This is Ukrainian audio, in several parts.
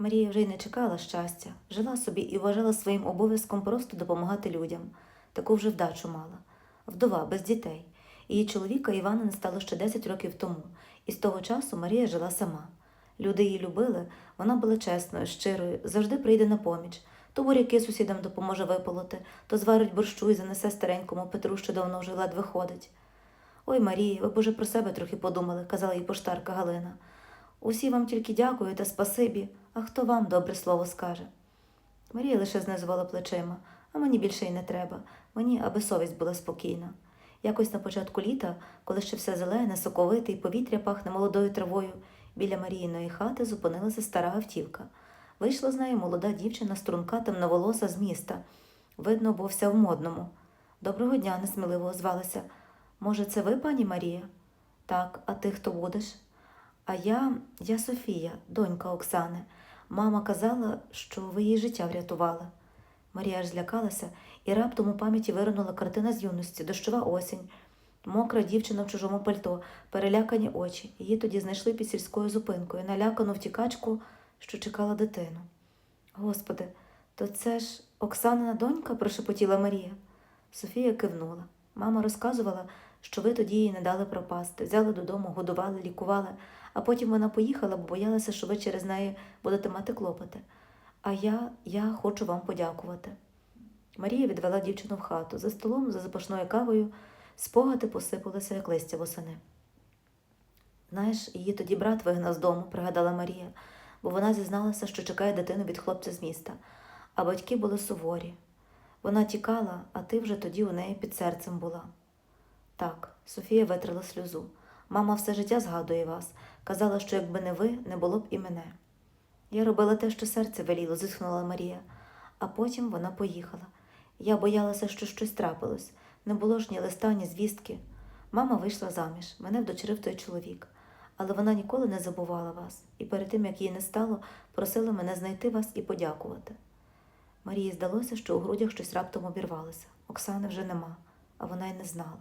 Марія вже й не чекала щастя, жила собі і вважала своїм обов'язком просто допомагати людям. Таку вже вдачу мала. Вдова без дітей. Її чоловіка Івана не стало ще 10 років тому, і з того часу Марія жила сама. Люди її любили, вона була чесною, щирою, завжди прийде на поміч. То буряки сусідам допоможе виполоти, то зварить борщу і занесе старенькому Петру, що давно вже ледве ходить. Ой, Марія, ви б уже про себе трохи подумали, казала їй поштарка Галина. Усі вам тільки дякую та спасибі, а хто вам добре слово скаже. Марія лише знизувала плечима, а мені більше й не треба, мені аби совість була спокійна. Якось на початку літа, коли ще все зелене, соковите і повітря пахне молодою травою, біля Маріїної хати зупинилася стара автівка. Вийшла з неї молода дівчина, струнка темноволоса з міста. Видно, бо вся в модному. Доброго дня, несміливо озвалася. Може, це ви, пані Марія? Так, а ти хто будеш? А я, я Софія, донька Оксани. Мама казала, що ви її життя врятували. Марія аж злякалася, і раптом у пам'яті виринула картина з юності, дощова осінь, мокра дівчина в чужому пальто, перелякані очі. Її тоді знайшли під сільською зупинкою, налякану втікачку, що чекала дитину. Господи, то це ж Оксанина донька? прошепотіла Марія. Софія кивнула. Мама розказувала, що ви тоді їй не дали пропасти, взяли додому, годували, лікували, а потім вона поїхала, бо боялася, що ви через неї будете мати клопоти. А я, я хочу вам подякувати. Марія відвела дівчину в хату. За столом, за запашною кавою, спогади посипалися, як листя восени. Знаєш, її тоді брат вигнав з дому, пригадала Марія, бо вона зізналася, що чекає дитину від хлопця з міста, а батьки були суворі. Вона тікала, а ти вже тоді у неї під серцем була. Так, Софія витрила сльозу. Мама все життя згадує вас. Казала, що якби не ви, не було б і мене. Я робила те, що серце веліло, зітхнула Марія, а потім вона поїхала. Я боялася, що щось трапилось. Не було ж ні листа, ні звістки. Мама вийшла заміж, мене вдочерив той чоловік. Але вона ніколи не забувала вас, і перед тим, як її не стало, просила мене знайти вас і подякувати. Марії здалося, що у грудях щось раптом обірвалося. Оксани вже нема, а вона й не знала.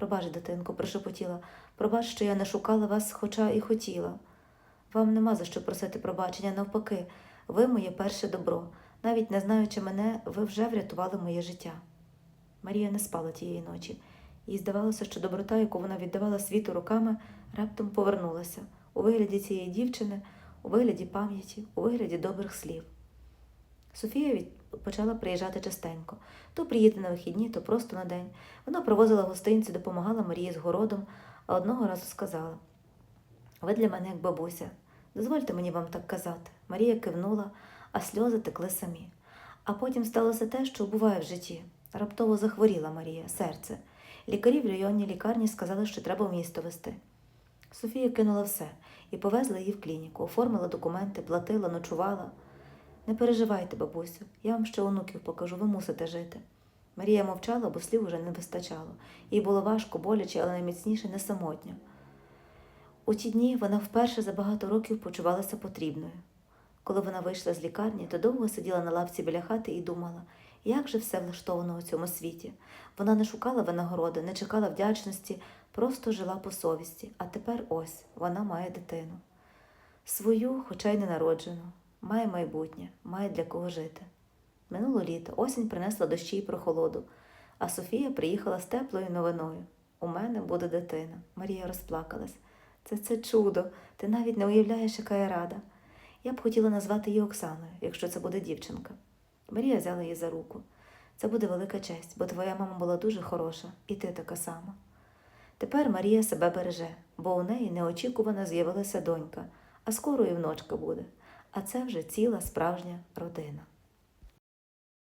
Пробач, дитинко, прошепотіла, пробач, що я не шукала вас, хоча і хотіла. Вам нема за що просити пробачення, навпаки, ви моє перше добро. Навіть не знаючи мене, ви вже врятували моє життя. Марія не спала тієї ночі. Їй здавалося, що доброта, яку вона віддавала світу руками, раптом повернулася у вигляді цієї дівчини, у вигляді пам'яті, у вигляді добрих слів. Софія від... почала приїжджати частенько. То приїде на вихідні, то просто на день. Вона провозила гостинці, допомагала Марії з городом, а одного разу сказала: Ви для мене як бабуся. Дозвольте мені вам так казати. Марія кивнула, а сльози текли самі. А потім сталося те, що буває в житті. Раптово захворіла Марія, серце. Лікарі в районній лікарні сказали, що треба в місто вести. Софія кинула все і повезла її в клініку, оформила документи, платила, ночувала. Не переживайте, бабусю, я вам ще онуків покажу, ви мусите жити. Марія мовчала, бо слів уже не вистачало. Їй було важко, боляче, але найміцніше не самотньо. У ті дні вона вперше за багато років почувалася потрібною. Коли вона вийшла з лікарні, то довго сиділа на лавці біля хати і думала, як же все влаштовано у цьому світі. Вона не шукала винагороди, не чекала вдячності, просто жила по совісті, а тепер ось вона має дитину. Свою, хоча й не народжену, має майбутнє, має для кого жити. Минуло літо, осінь принесла дощі й прохолоду, а Софія приїхала з теплою новиною. У мене буде дитина. Марія розплакалась. Це це чудо, ти навіть не уявляєш, яка я рада. Я б хотіла назвати її Оксаною, якщо це буде дівчинка. Марія взяла її за руку. Це буде велика честь, бо твоя мама була дуже хороша, і ти така сама. Тепер Марія себе береже, бо у неї неочікувано з'явилася донька, а скоро і внучка буде. А це вже ціла справжня родина.